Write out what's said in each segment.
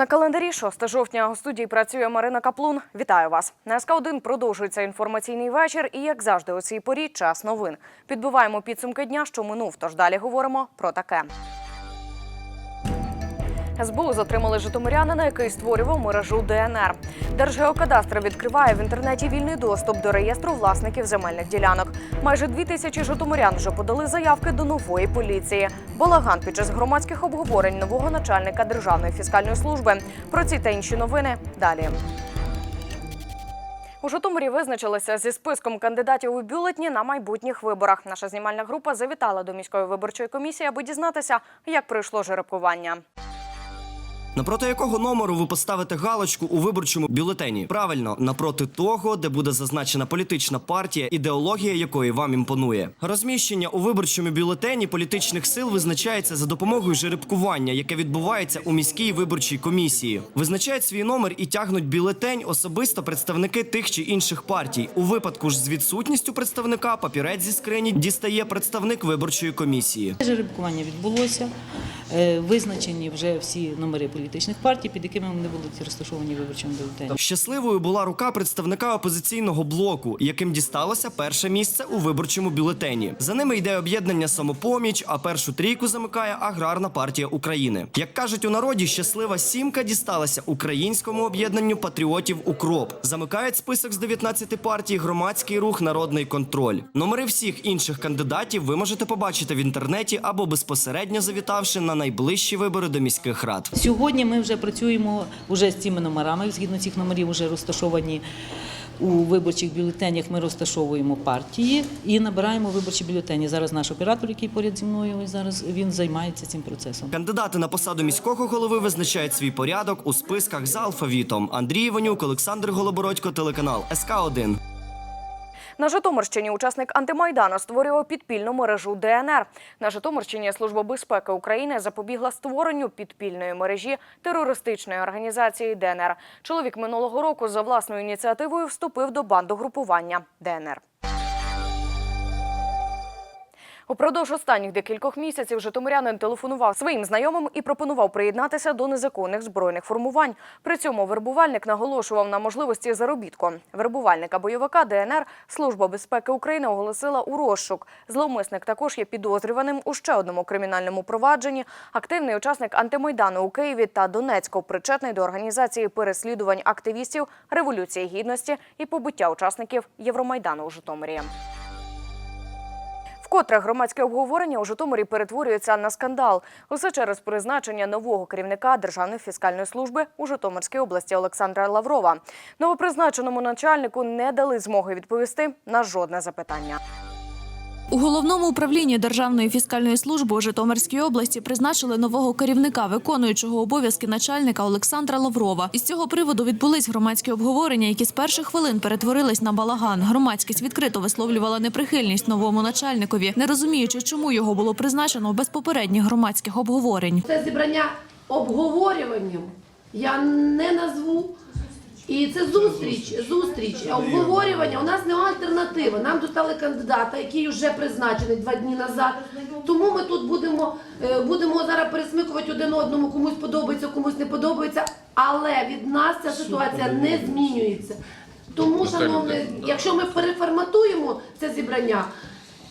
На календарі 6 жовтня у студії працює Марина Каплун. Вітаю вас. На СК 1 продовжується інформаційний вечір. І як завжди, у цій порі час новин. Підбиваємо підсумки дня, що минув. Тож далі говоримо про таке. СБУ затримали житомирянина, який створював мережу ДНР. Держгеокадастр відкриває в інтернеті вільний доступ до реєстру власників земельних ділянок. Майже дві тисячі житомирян вже подали заявки до нової поліції. Балаган під час громадських обговорень нового начальника Державної фіскальної служби. Про ці та інші новини далі. У Житомирі визначилися зі списком кандидатів у бюлетні на майбутніх виборах. Наша знімальна група завітала до міської виборчої комісії, аби дізнатися, як пройшло жеребкування. Напроти якого номеру ви поставите галочку у виборчому бюлетені? Правильно, напроти того, де буде зазначена політична партія, ідеологія якої вам імпонує. Розміщення у виборчому бюлетені політичних сил визначається за допомогою жеребкування, яке відбувається у міській виборчій комісії. Визначають свій номер і тягнуть бюлетень особисто представники тих чи інших партій. У випадку ж з відсутністю представника папірець зі скрині дістає представник виборчої комісії. Жеребкування відбулося. Е, Визначені вже всі номери політичних партій, під якими вони будуть розташовані в виборчому бюлетені. Щасливою була рука представника опозиційного блоку, яким дісталося перше місце у виборчому бюлетені. За ними йде об'єднання самопоміч, а першу трійку замикає аграрна партія України. Як кажуть у народі, щаслива сімка дісталася українському об'єднанню патріотів Укроп. Замикають список з 19 партій громадський рух Народний контроль. Номери всіх інших кандидатів ви можете побачити в інтернеті або безпосередньо завітавши на найближчі вибори до міських рад. Сьогодні ми вже працюємо вже з цими номерами. Згідно цих номерів вже розташовані у виборчих бюлетенях. Ми розташовуємо партії і набираємо виборчі бюлетені. Зараз наш оператор, який поряд зі мною, ось зараз він займається цим процесом. Кандидати на посаду міського голови визначають свій порядок у списках за алфавітом. Андрій Іванюк, Олександр Голобородько, телеканал СК 1 На Житомирщині учасник антимайдану створював підпільну мережу ДНР. На Житомирщині Служба безпеки України запобігла створенню підпільної мережі терористичної організації ДНР. Чоловік минулого року за власною ініціативою вступив до бандогрупування ДНР. Упродовж останніх декількох місяців житомирянин телефонував своїм знайомим і пропонував приєднатися до незаконних збройних формувань. При цьому вербувальник наголошував на можливості заробітку. Вербувальника бойовика ДНР Служба безпеки України оголосила у розшук. Зловмисник також є підозрюваним у ще одному кримінальному провадженні. Активний учасник антимайдану у Києві та Донецьку причетний до організації переслідувань активістів Революції Гідності і побиття учасників Євромайдану у Житомирі. Вкотре громадське обговорення у Житомирі перетворюється на скандал. Усе через призначення нового керівника Державної фіскальної служби у Житомирській області Олександра Лаврова. Новопризначеному начальнику не дали змоги відповісти на жодне запитання. У головному управлінні Державної фіскальної служби у Житомирській області призначили нового керівника, виконуючого обов'язки начальника Олександра Лаврова. Із цього приводу відбулись громадські обговорення, які з перших хвилин перетворились на балаган. Громадськість відкрито висловлювала неприхильність новому начальникові, не розуміючи, чому його було призначено без попередніх громадських обговорень. Це зібрання обговорюванням я не назву. І це зустріч, зустріч, обговорювання. У нас немає альтернативи. Нам достали кандидата, який вже призначений два дні назад. Тому ми тут будемо, е, будемо зараз пересмикувати один одному, комусь подобається, комусь не подобається. Але від нас ця ситуація не змінюється. Тому, шановне, якщо ми переформатуємо це зібрання,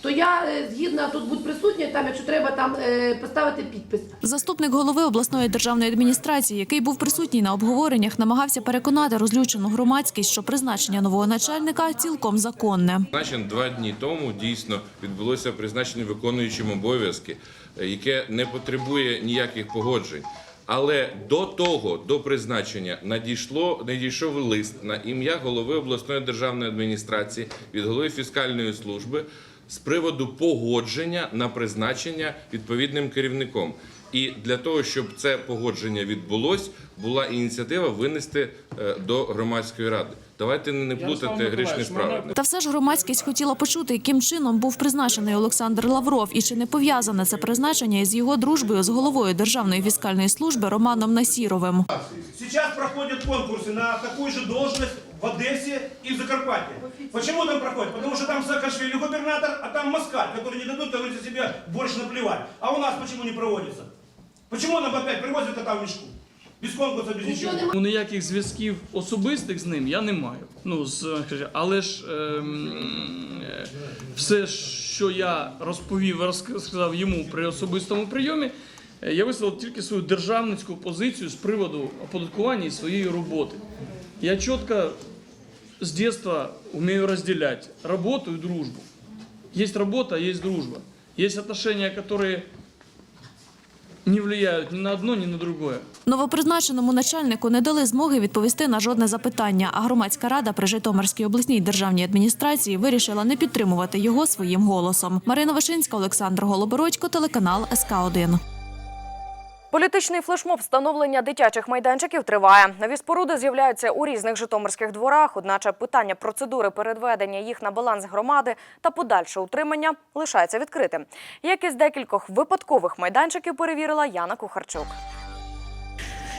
то я е, згідна тут бути присутня, там, якщо треба, там е, поставити підпис. Заступник голови обласної державної адміністрації, який був присутній на обговореннях, намагався переконати розлючену громадськість, що призначення нового начальника цілком законне. Значить, два дні тому дійсно відбулося призначення виконуючим обов'язки, е, яке не потребує ніяких погоджень. Але до того, до призначення, надійшло надійшов лист на ім'я голови обласної державної адміністрації від голови фіскальної служби з приводу погодження на призначення відповідним керівником. І для того, щоб це погодження відбулось, була ініціатива винести е, до громадської ради. Давайте не плутати грішне справедне. Та все ж громадськість хотіла почути, яким чином був призначений Олександр Лавров, і чи не пов'язане це призначення із його дружбою з головою Державної фіскальної служби Романом Насіровим. Сейчас проходят конкурсы на такую же должность в Одессе и в Закарпатье. Почему там проходят? Потому что там Саакашвили губернатор, а там Москаль, который не дадут, за себя больше наплевать. А у нас почему не проводится? Почему нам опять привозят это в мешку? Без конкурса, без Нічого ничего. Ну, ніяких зв'язків особистих з ним я не маю. Ну, з, е, але ж ем, е, все, що я розповів, розказав йому при особистому прийомі, е, я висловив тільки свою державницьку позицію з приводу оподаткування і своєї роботи. Я чітко с детства умею разделять работу и дружбу. Есть работа, есть дружба. Есть отношения, которые не влияют ни на одно, ни на другое. Новопризначеному начальнику не дали змоги відповісти на жодне запитання. А громадська рада при Житомирській обласній державній адміністрації вирішила не підтримувати його своїм голосом. Марина Вишинська, Олександр Голобородько, телеканал СК 1 Політичний флешмоб встановлення дитячих майданчиків триває. Нові споруди з'являються у різних житомирських дворах. Одначе питання процедури передведення їх на баланс громади та подальше утримання лишається відкритим. Якість декількох випадкових майданчиків перевірила Яна Кухарчук.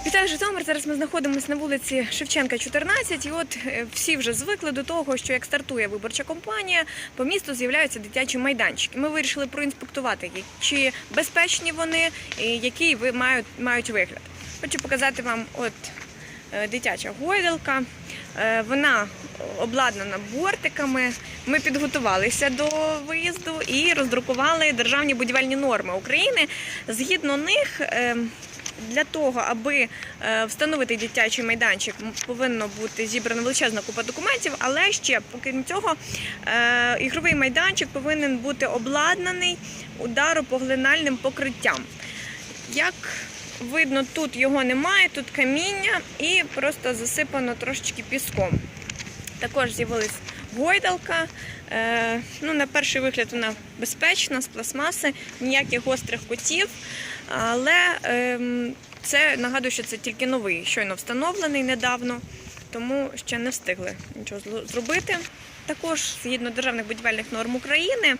Вітаю, Житомир. Зараз ми знаходимося на вулиці Шевченка, 14. І от е, всі вже звикли до того, що як стартує виборча кампанія, по місту з'являються дитячі майданчики. Ми вирішили проінспектувати чи безпечні вони, і який мають, мають вигляд. Хочу показати вам от е, дитяча гойдалка. Е, Вона обладнана бортиками. Ми підготувалися до виїзду і роздрукували державні будівельні норми України. Згідно них. Для того, аби е, встановити дитячий майданчик, повинно бути зібрана величезна купа документів, але ще, окрім цього, е, ігровий майданчик повинен бути обладнаний ударопоглинальним покриттям. Як видно, тут його немає, тут каміння і просто засипано трошечки піском. Також з'явилась гойдалка. Е, ну, на перший вигляд вона безпечна, з пластмаси, ніяких гострих кутів. Але ем, це нагадую, що це тільки новий, щойно встановлений недавно, тому ще не встигли нічого зробити. Також згідно державних будівельних норм України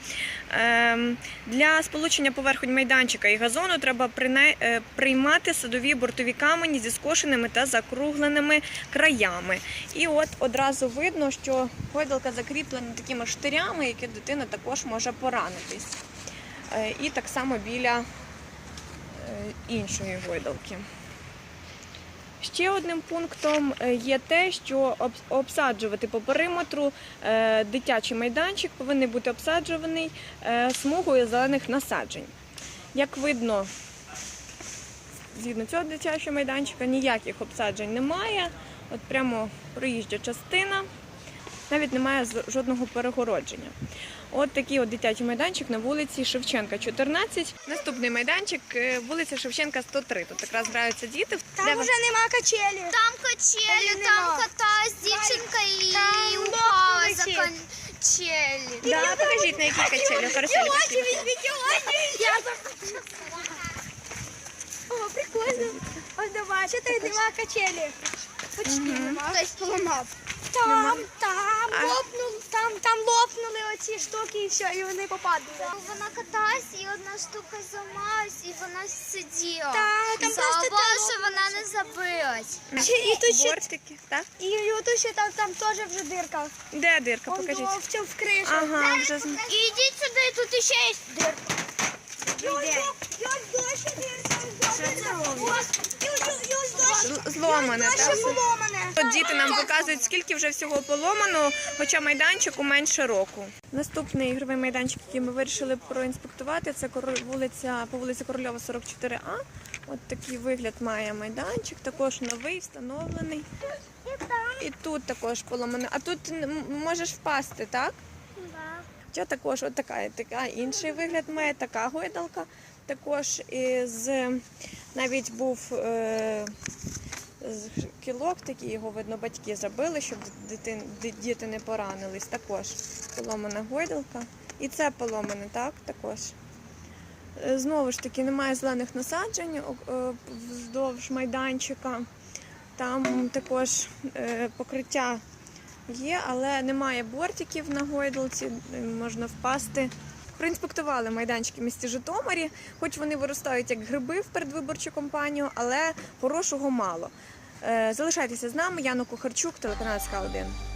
ем, для сполучення поверхонь майданчика і газону треба е, приймати садові бортові камені зі скошеними та закругленими краями. І от одразу видно, що гойдалка закріплена такими штирями, які дитина також може поранитись. Е, І так само біля е, іншої гойдалки. Ще одним пунктом е, є те, що обсаджувати по периметру е, дитячий майданчик повинен бути обсаджуваний е, смугою зелених насаджень. Як видно, згідно цього дитячого майданчика ніяких обсаджень немає. От прямо проїжджа частина, навіть немає з- жодного перегородження. От такий от дитячий майданчик на вулиці Шевченка, 14. Наступний майданчик е, вулиця Шевченка, 103. Тут якраз граються діти. Там Де вже нема качелі. Там качелі, Там там нема. дівчинка і Там упала за качелі. Да, покажіть на які качелі. Пошли. Я О, прикольно. Ось до бачите, нема качелі. Почти нема. Хтось поламав. Там, там, лопнули, там, там лопнули оці штуки і все, і вони попадали. Вона каталась і одна штука зламалась, і вона сиділа. Та, там Слава просто Богу, що вона не забилась. І тут ще, Бортики, так? і, і отут ще там, там теж вже дирка. Де дирка? Он Покажіть. в цьому в кришу. Ага, вже з- І йдіть сюди, тут іще є дирка. І ось до- і ось з- зломане, так? поломане. Діти нам показують, скільки вже всього поломано, хоча майданчику менше року. Наступний ігровий майданчик, який ми вирішили проінспектувати, це вулиця по вулиці Корольова 44А. От такий вигляд має майданчик, також новий, встановлений. І тут також поломано. А тут можеш впасти, так? Хоча також от така, така інший вигляд має, така гойдалка. Також із навіть був е, кілок такий, його видно, батьки забили, щоб дитин, діти не поранились. Також поломана гойдалка. І це поломане, так? Також. Е, Знову ж таки, немає зелених насаджень е, вздовж майданчика. Там також е, покриття є, але немає бортиків на гойдалці, можна впасти. Проінспектували майданчики в місті Житомирі, хоч вони виростають як гриби в передвиборчу кампанію, але хорошого мало. Е, Залишайтеся з нами, Яна Кухарчук, телеканал СК 1